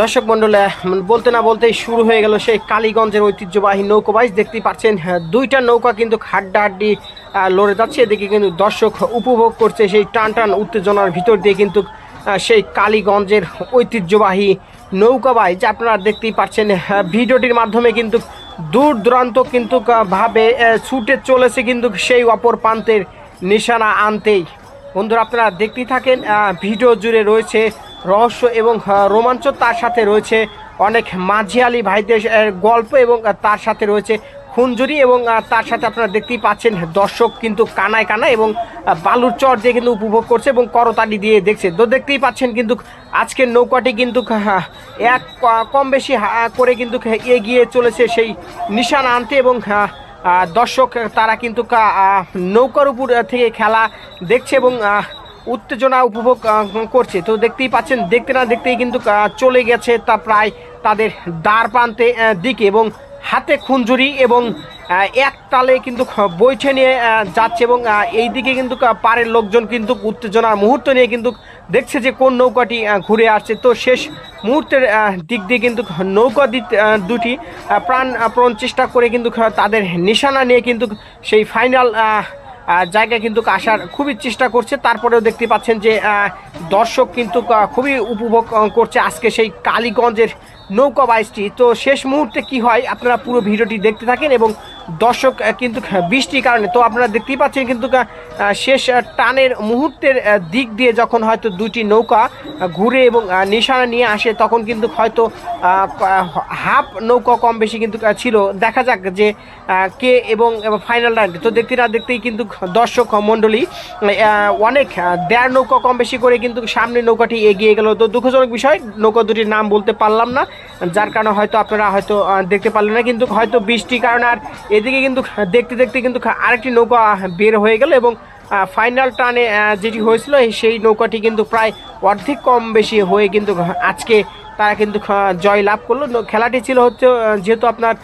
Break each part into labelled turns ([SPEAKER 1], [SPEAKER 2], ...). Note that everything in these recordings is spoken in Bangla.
[SPEAKER 1] দর্শক মন্ডলে বলতে না বলতেই শুরু হয়ে গেল সেই কালীগঞ্জের ঐতিহ্যবাহী নৌকো বাইচ দেখতেই পাচ্ছেন হ্যাঁ, দুইটা নৌকা কিন্তু হাড্ডাহাড্ডি লড়ে যাচ্ছে। এদিকে কিন্তু দর্শক উপভোগ করছে সেই টান টান উত্তেজনার ভিতর দিয়ে কিন্তু সেই কালীগঞ্জের ঐতিহ্যবাহী নৌকা বাইচ আপনারা দেখতেই পাচ্ছেন হ্যাঁ, ভিডিওটির মাধ্যমে কিন্তু দূর দূরান্ত কিন্তু ভাবে ছুটে চলেছে কিন্তু সেই অপর প্রান্তের নিশানা আনতেই। বন্ধুরা, আপনারা দেখতেই থাকেন ভিডিও জুড়ে রয়েছে রহস্য এবং রোমাঞ্চ, তার সাথে রয়েছে অনেক মাঝিয়ালি ভাইদের গল্প এবং তার সাথে রয়েছে খুনজুরি এবং তার সাথে আপনারা দেখতেই পাচ্ছেন দর্শক কিন্তু কানায় কানায় এবং বালুর চর দিয়ে কিন্তু উপভোগ করছে এবং করতালি দিয়ে দেখছে। তো দেখতেই পাচ্ছেন কিন্তু আজকের নৌকাটি কিন্তু এক কম বেশি করে কিন্তু এগিয়ে চলেছে সেই নিশান আনতে এবং দর্শক, তারা কিন্তু নৌকার উপর থেকে খেলা দেখছে এবং উত্তেজনা উপভোগ করছে। তো দেখতেই পাচ্ছেন, দেখতে না দেখতেই কিন্তু চলে গেছে তা প্রায় তাদের দ্বার প্রান্তে দিকে এবং হাতে খুঞ্জুরি এবং এক তালে কিন্তু বইছে নিয়ে যাচ্ছে এবং এই দিকে কিন্তু পাড়ের লোকজন কিন্তু উত্তেজনার মুহূর্ত নিয়ে কিন্তু দেখছে যে কোন নৌকাটি ঘুরে আসছে। তো শেষ মুহূর্তের দিক দিয়ে কিন্তু নৌকা দুটি আহ, প্রাণ আহ, প্রাণ চেষ্টা করে কিন্তু তাদের নিশানা নিয়ে কিন্তু সেই ফাইনাল জায়গায় কিন্তু আসার খুবই চেষ্টা করছে। তারপরেও দেখতে পাচ্ছেন যে দর্শক কিন্তু খুবই উপভোগ করছে আজকে সেই কালীগঞ্জের নৌকা বাইশটি তো শেষ মুহূর্তে কি হয় আপনারা পুরো ভিডিওটি দেখতে থাকেন এবং দর্শক কিন্তু বৃষ্টির কারণে। তো আপনারা দেখতেই পাচ্ছেন কিন্তু শেষ টানের মুহূর্তের দিক দিয়ে যখন হয়তো দুটি নৌকা ঘুরে এবং নিশানা নিয়ে আসে, তখন কিন্তু হয়তো হাফ নৌকা কম বেশি কিন্তু ছিল। দেখা যাক যে কে এবং ফাইনাল রান তো দেখতে না দেখতেই কিন্তু দর্শক মণ্ডলী অনেক দেড় নৌকা কম বেশি করে কিন্তু সামনে নৌকাটি এগিয়ে গেল। তো দুঃখজনক বিষয়, নৌকা দুটির নাম বলতে পারলাম না। যার কারণে হয়তো আপনারা হয়তো দেখতে পারলেন না, কিন্তু হয়তো বৃষ্টির কারণে আর এদিকে কিন্তু দেখতে দেখতে কিন্তু আরেকটি নৌকা বের হয়ে গেল এবং ফাইনাল টানে যেটি হয়েছিল সেই নৌকাটি কিন্তু প্রায় অর্ধেক কম বেশি হয়ে কিন্তু আজকে তারা কিন্তু জয় লাভ করল। খেলাটি ছিল হচ্ছে যেহেতু আপনার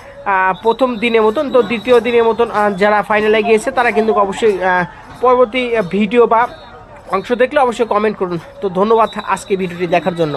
[SPEAKER 1] প্রথম দিনের মতন, তো দ্বিতীয় দিনের মতন যারা ফাইনালে গিয়েছে, তারা কিন্তু অবশ্যই পরবর্তী ভিডিও বা অংশ দেখলে অবশ্যই কমেন্ট করুন। তো ধন্যবাদ আজকে ভিডিওটি দেখার জন্য।